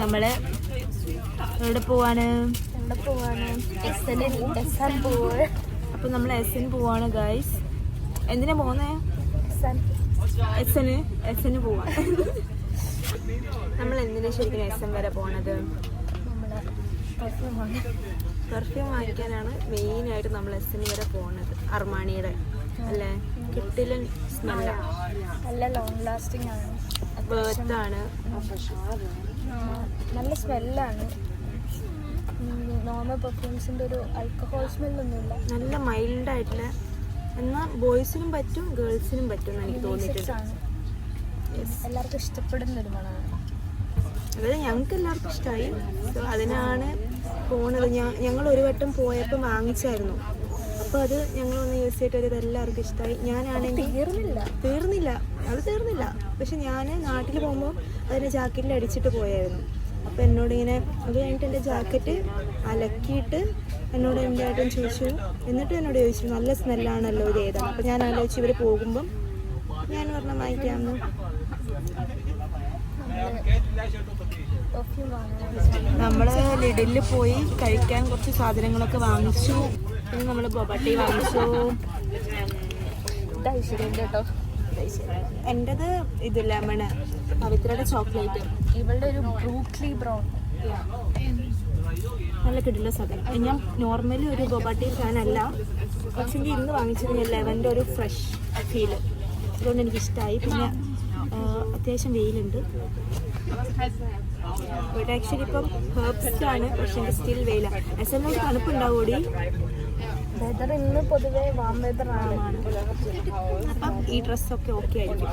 നമ്മൾ എവിടെ പോവാണ്? അപ്പൊ നമ്മൾ എസ് എൻ പോവാണ് ഗൈസ് എന്തിനാ പോന്നേ എസ് എന് എസ് എന് പോവാ. നമ്മൾ എന്തിനാ ശരിക്കും എസ് എൻ വരെ പോണത്? പെർഫ്യൂം വാങ്ങിക്കാനാണ് മെയിനായിട്ട് നമ്മൾ എസ് എൻ വരെ പോണത്. അർമാണിയുടെ അല്ലേ? കിട്ടിലൻ നല്ല ലോങ് ലാസ്റ്റിംഗ് ആണ്. ബേർത്താണ്. ആ, നല്ല സ്മെല്ലാണ് നോർമൽ പെർഫ്യൂംസിന്റെ ഒരു ആൽക്കഹോൾ സ്മെല്ലൊന്നുമില്ല നല്ല മൈൽഡ് ആയിട്ടുള്ള എന്നാൽ ബോയ്സിനും പറ്റും ഗേൾസിനും പറ്റും എന്ന് എനിക്ക് തോന്നിയിട്ടുണ്ട്. ആണ്. എല്ലാവർക്കും ഇഷ്ടപ്പെടുന്ന ഒരു മണമാണ്. അതായത് ഞങ്ങൾക്ക് എല്ലാവർക്കും ഇഷ്ടമായി. സോ അതിനാണ് പോണത്. ഞങ്ങൾ ഒരു വട്ടം പോയപ്പോൾ വാങ്ങിച്ചായിരുന്നു. അപ്പോൾ അത് ഞങ്ങളൊന്ന് യൂസ് ചെയ്തിട്ട് അത് എല്ലാവർക്കും ഇഷ്ടമായി ഞാനാണെങ്കിൽ തീർന്നില്ല. തീർന്നില്ല. അത് തീർന്നില്ല. പക്ഷെ ഞാൻ നാട്ടിൽ പോകുമ്പോൾ അതിന്റെ ജാക്കറ്റിൽ അടിച്ചിട്ട് പോയായിരുന്നു. അപ്പോൾ എന്നോട് ഇങ്ങനെ അത് കഴിഞ്ഞിട്ട് എന്റെ ജാക്കറ്റ് അലക്കിയിട്ട് എന്നോട് എന്റെ ഏട്ടൻ ചോദിച്ചു. എന്നിട്ട് എന്നോട് ചോദിച്ചു നല്ല സ്മെല്ലാണല്ലോ ഇത് ഏതാണ് അപ്പോൾ ഞാൻ ആലോചിച്ച് ഇവർ പോകുമ്പം ഞാൻ പറഞ്ഞ വാങ്ങിക്കാമെന്ന് നമ്മൾ ലിഡിൽ പോയി കഴിക്കാൻ കുറച്ച് സാധനങ്ങളൊക്കെ വാങ്ങിച്ചു. പിന്നെ നമ്മൾ ബൊബട്ടി വാങ്ങിച്ചു. ഐശ്വര്യന്റെ കേട്ടോ. എന്റെത് ഇത് ലെമണ്. പവിത്രയുടെ ചോക്ലേറ്റ്. ഇവളുടെ ഒരു ബ്രൂക്ലി ബ്രൗൺ. നല്ല കിടില സാധനം. ഞാൻ നോർമലി ഒരു ബൊബാട്ടി ഫാൻ അല്ല പക്ഷേ ഇന്ന് വാങ്ങിച്ചത് ഞാൻ ലെവന്റെ ഒരു ഫ്രഷ് ഫീൽ. അതുകൊണ്ട് എനിക്ക് ഇഷ്ടമായി പിന്നെ അത്യാവശ്യം വെയിലുണ്ട്. ഇവിടെ ആക്ച്വലി ഇപ്പം ഹെർബ്സ് ആണ് പക്ഷേ സ്റ്റിൽ വെയിലാണ് എസ് എൻ തണുപ്പുണ്ടാവൂടി? വെതർ ഇന്ന് പൊതുവേ വാം വെതർ ആണ്. അപ്പം ഈ ഡ്രസ്സൊക്കെ ഓക്കെ ആയിരിക്കും.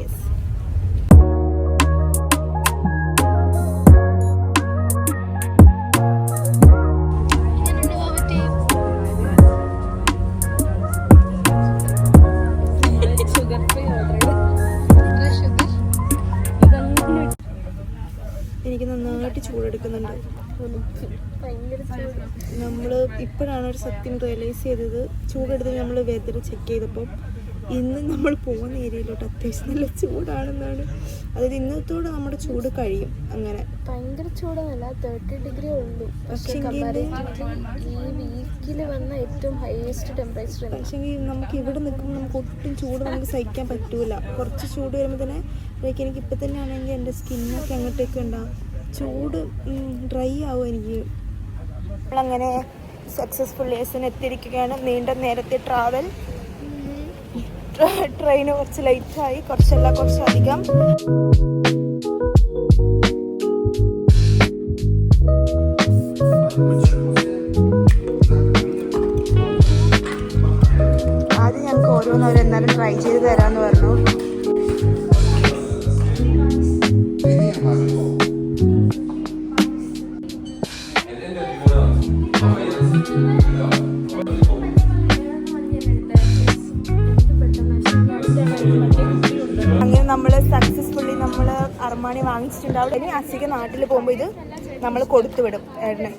യെസ് എനിക്ക് നന്നായിട്ട് ചൂടെടുക്കുന്നുണ്ട്. നമ്മൾ ഇപ്പോഴാണ് ഒരു സത്യം റിയലൈസ് ചെയ്തത്. ചൂടെടുത്ത് നമ്മൾ വെതർ ചെക്ക് ചെയ്തപ്പോൾ ഇന്ന് നമ്മൾ പോകുന്ന ഏരിയയിലോട്ട് അത്യാവശ്യം നല്ല ചൂടാണെന്നാണ്. അതായത് ഇന്നത്തോടെ നമ്മുടെ ചൂട് കഴിയും അങ്ങനെ. ഭയങ്കര ചൂടൊന്നുമല്ല തേർട്ടി ഡിഗ്രി ഉള്ളൂ. പക്ഷേ ഈ വീക്കിൽ വന്ന ഏറ്റവും ഹയസ്റ്റ് ടെമ്പറേച്ചർ പക്ഷേ നമുക്ക് ഇവിടെ നിൽക്കുമ്പോൾ നമുക്ക് ഒട്ടും ചൂട് നമുക്ക് സഹിക്കാൻ പറ്റൂല. കുറച്ച് ചൂട് വരുമ്പോൾ തന്നെ ലൈക്ക് എനിക്ക് ഇപ്പം തന്നെ ആണെങ്കിൽ എന്റെ സ്കിന്നൊക്കെ അങ്ങോട്ടേക്ക് ഉണ്ടാവും ചൂട് ഡ്രൈ ആവും എനിക്ക്. നമ്മളങ്ങനെ സക്സസ്ഫുൾ ലേസിന് എത്തിയിരിക്കുകയാണ്. നീണ്ട നേരത്തെ ട്രാവൽ ട്രെയിന് കുറച്ച് ലേറ്റായി കുറച്ചല്ല കുറച്ചധികം. ആദ്യം ഞങ്ങൾക്ക് ഓരോന്നവരെന്നാലും ട്രൈ ചെയ്ത് തരാമെന്ന് പറഞ്ഞു. നമ്മൾ കൊടുത്തുവിടും ഏട്ടന്.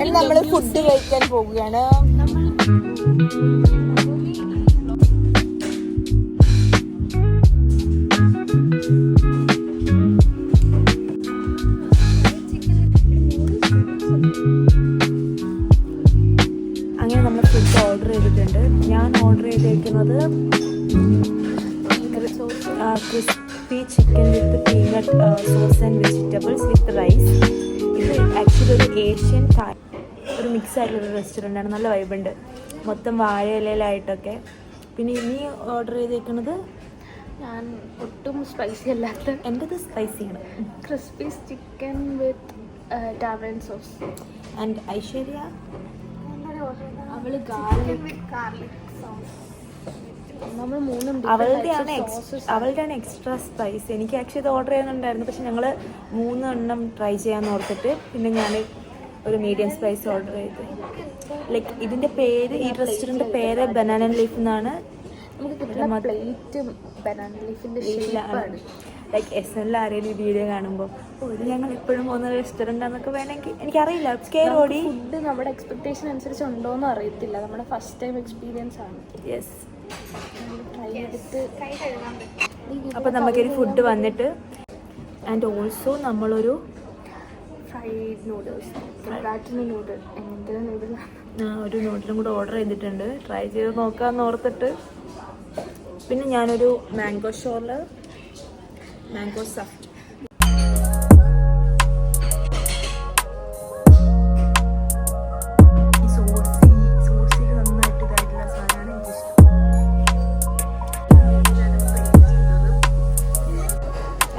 ഇനി നമ്മൾ ഫുഡ് കഴിക്കാൻ പോവുകയാണ്. ഫുഡ് ഓർഡർ ചെയ്തിട്ടുണ്ട്. ഞാൻ ഓർഡർ ചെയ്തേക്കുന്നത് crispy chicken with peanut sauce and vegetables with rice. ഇത് ആക്ച്വലി ഒരു ഏഷ്യൻ തായ് ഒരു മിക്സ് ആയിട്ടുള്ള റെസ്റ്റോറന്റ് ആണ്. നല്ല വൈബുണ്ട് മൊത്തം വാഴ ഇലയിലായിട്ടൊക്കെ. പിന്നെ ഇനി ഓർഡർ ചെയ്തേക്കുന്നത് ഞാൻ ഒട്ടും സ്പൈസി അല്ലാത്ത എന്റെത് സ്പൈസിയാണ് ക്രിസ്പി ചിക്കൻ വിത്ത് ടാവൻ സോസ് ആൻഡ് ഐശ്വര്യ അവൾ ഗാർലിക് നമ്മൾ മൂന്നും അവളുടെയാണ് അവളുടെയാണ് എക്സ്ട്രാ സ്പൈസ് എനിക്ക് ആക്ച്വലി ഇത് ഓർഡർ ചെയ്യുന്നുണ്ടായിരുന്നു പക്ഷെ ഞങ്ങൾ മൂന്നെണ്ണം ട്രൈ ചെയ്യാൻ ഓർത്തിട്ട് പിന്നെ ഞാൻ ഒരു മീഡിയം സ്പൈസ് ഓർഡർ ചെയ്ത്. ലൈക്ക് ഇതിന്റെ പേര് ഈ റെസ്റ്റോറന്റ് പേര് ബനാന ലീഫ് എന്നാണ് നമുക്ക് പ്ലേറ്റും ബനാന ലൈക്ക് എസ് എൽ ആരെങ്കിലും ഈ വീഡിയോ കാണുമ്പോൾ ഞങ്ങൾ എപ്പോഴും പോകുന്ന റെസ്റ്റോറന്റ് ആണെന്നൊക്കെ വേണമെങ്കിൽ എനിക്കറിയില്ല. കയറോടി ഫുഡ് നമ്മുടെ എക്സ്പെക്ടേഷൻ അനുസരിച്ച് ഉണ്ടോ എന്ന് അറിയത്തില്ല. നമ്മുടെ ഫസ്റ്റ് ടൈം എക്സ്പീരിയൻസ് ആണ്. യെസ് അപ്പോൾ നമുക്കൊരു ഫുഡ് വന്നിട്ട് ആൻഡ് ഓൾസോ നമ്മളൊരു ഫ്രൈഡ് നൂഡിൽസ് നൂഡിൽ ആ, ഒരു നൂഡിലും കൂടെ ഓർഡർ ചെയ്തിട്ടുണ്ട്. ട്രൈ ചെയ്ത് നോക്കാമെന്ന് ഓർത്തിട്ട്. പിന്നെ ഞാനൊരു മാംഗോ ഷോറിൽ മാംഗോ സഫ്റ്റ്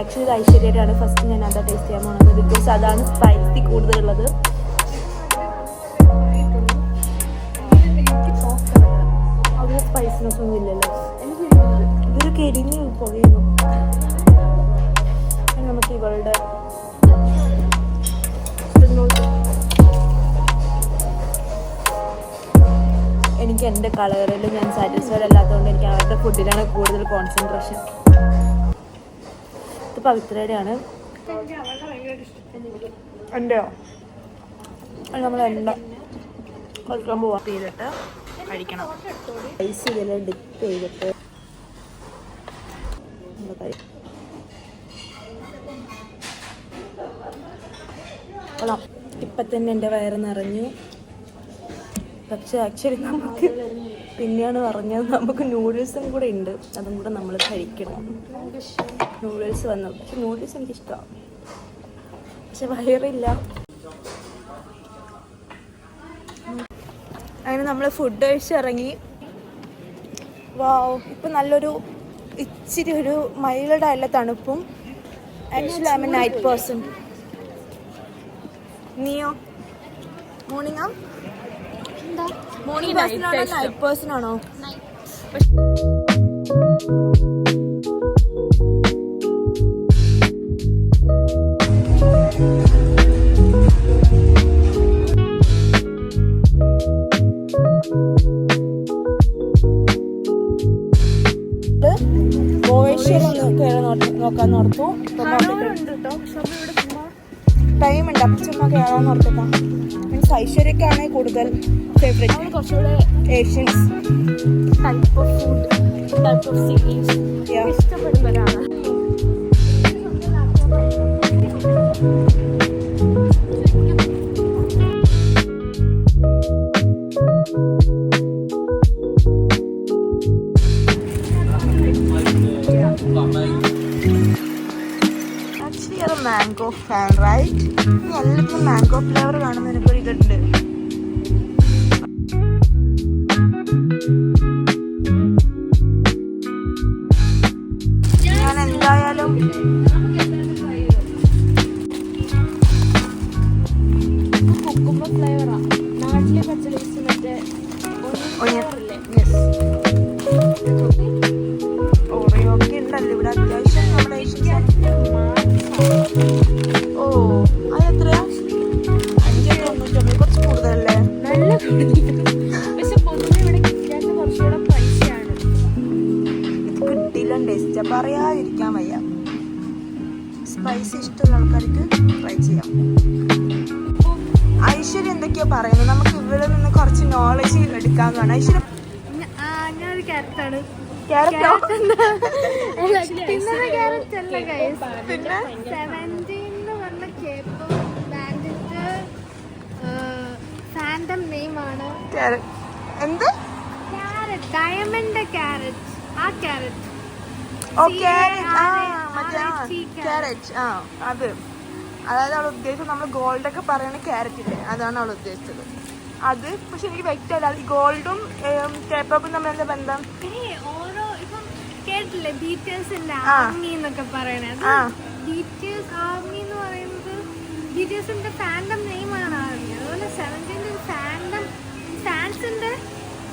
ആക്ച്വലി ഇത് ഐശ്വര്യയുടെയാണ് ഫസ്റ്റ് ഞാൻ അതാ ടേസ്റ്റ് ചെയ്യാൻ പോകുന്നത് ബിക്കോസ് അതാണ് സ്പൈസി കൂടുതലുള്ളത്. സ്പൈസിനൊന്നും ഇല്ലല്ലോ. ഇതൊരു കരിഞ്ഞ് പുകയുന്നു. ഇതിനോട്ട് എനിക്ക് എന്റെ കളറിൽ ഞാൻ സാറ്റിസ്ഫൈഡ് അല്ലാത്തതുകൊണ്ട് എനിക്ക് അവരുടെ ഫുഡിലാണ് കൂടുതൽ കോൺസെൻട്രേഷൻ ഇത് പവിത്രയുടെയാണ്. എന്റെയോ നമ്മൾ എണ്ണ കഴിക്കാൻ പോവാ. ചെയ്തിട്ട് കഴിക്കണം ഐസ് ഇതിൽ ഡിപ്പ് ചെയ്തിട്ട് നമ്മൾ കഴി- കൊള്ളാം ഇപ്പം തന്നെ എന്റെ വയറ് നിറഞ്ഞു. പക്ഷെ ആക്ച്വലി നമുക്ക് പിന്നെയാണ് പറഞ്ഞത് നമുക്ക് നൂഡിൽസും കൂടെ ഉണ്ട്. അതും കൂടെ നമ്മൾ കഴിക്കണം. നൂഡിൽസ് വന്നു. പക്ഷെ നൂഡിൽസ് എനിക്ക് ഇഷ്ടമാണ് പക്ഷെ വയറില്ല. അങ്ങനെ നമ്മൾ ഫുഡ് കഴിച്ച് ഇറങ്ങി. വാവ് ഇപ്പം നല്ലൊരു ഇച്ചിരി ഒരു മൈൽഡായുള്ള തണുപ്പും. Actually I a night person നീയോ? മോർണിംഗ് ആ? മോർണിംഗ് പേഴ്സൺ ആണോ? നൈറ്റ് പേഴ്സൺ ആണോ? ഗോവേഷ്യയിൽ ഒന്ന് കയറി നോട്ട്- നോക്കാൻ ഓർത്തു. ടൈം ഉണ്ട് അപ്പം ചുമ്മാ കയറാൻ ഓർത്തിട്ടാ. മീൻസ് ഐശ്വര്യക്കാണ് കൂടുതൽ ഫേവറേറ്റ് കുറച്ചുകൂടെ Asians type of food type of series ഇഷ്ടപ്പെടുന്നവരാണ് right എല്ലാത്തിനും മാംഗോ ഫ്ലേവർ കാണുന്ന ഒരു ഇതുണ്ട്. ഞാൻ എന്തായാലും കുക്കുമ്പർ ഫ്ലേവറാ നാട്ടിലെ പച്ചലീസ് മറ്റേ ഓറിയോ ഇത് കിട്ടിയില്ല ടേസ്റ്റ് പറയാതിരിക്കാൻ വയ്യ. സ്പൈസി ഇഷ്ടമുള്ള ആൾക്കാർക്ക് ട്രൈ ചെയ്യാം. ഐശ്വര്യ എന്തൊക്കെയാ പറയുന്നത്? നമുക്ക് ഇവിടെ നിന്ന് കുറച്ച് നോളജ് ഐശ്വര്യ ഞാനൊരു ക്യാരറ്റാണ് ഫാൻഡം നെയിമാണ് ക്യാരറ്റ് എന്ത്? ഡയമണ്ട് ക്യാരറ്റ് ആ ക്യാരറ്റ് ഓ ക്യാരറ്റ് ആ മറ്റേ. ക്യാരറ്റ് ആ അത്. അതായത് അവൾ ഉദ്ദേശിച്ചത് നമ്മൾ ഗോൾഡ് ഒക്കെ പറയുന്ന ക്യാരറ്റ് ഇല്ലേ? അതാണ് അവൾ ഉദ്ദേശിച്ചത്. അത് പക്ഷെ എനിക്ക് വ്യക്തമല്ല. ഈ ഗോൾഡും കേപ്പും തമ്മിൽ എന്താ ബന്ധം? ഓരോ ഇപ്പം കേട്ടില്ലേ ബീറ്റേഴ്സിന്റെ ആ. ആർമി എന്നൊക്കെ പറയണത്. ബീറ്റേഴ്സ് ആർമി എന്ന് പറയുന്നത് ബീറ്റേഴ്സിന്റെ ഫാൻഡം നെയിമാണ് ആർമി അതുപോലെ സെവന്റീന്റെ ഫാൻഡം ഫാൻസിന്റെ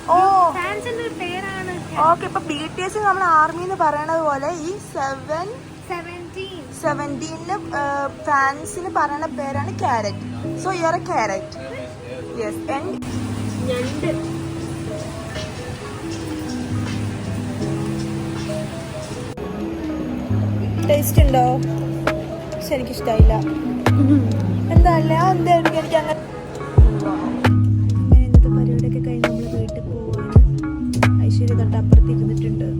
ഓ. ഫാൻസിന്റെ ഒരു പേരാണ്. ഓക്കെ ഇപ്പൊ ബി ടി എസ് നമ്മൾ ആർമി എന്ന് പറയണത് പോലെ ഈ സെവൻ സെവന്റീനിന് ഫാൻസിന് പറയണ പേരാണ് Carat so your a Carat yes and ഞണ്ട്. ടേസ്റ്റ് ഉണ്ടോ? പക്ഷെ എനിക്കിഷ്ടമായില്ല എന്താ അല്ല? എന്തായിരിക്കും എനിക്ക് അങ്ങനെ പോവാണ് ഐശ്വര്യ തൊട്ട് അപ്പുറത്ത് ഇരുന്നിട്ടുണ്ട്.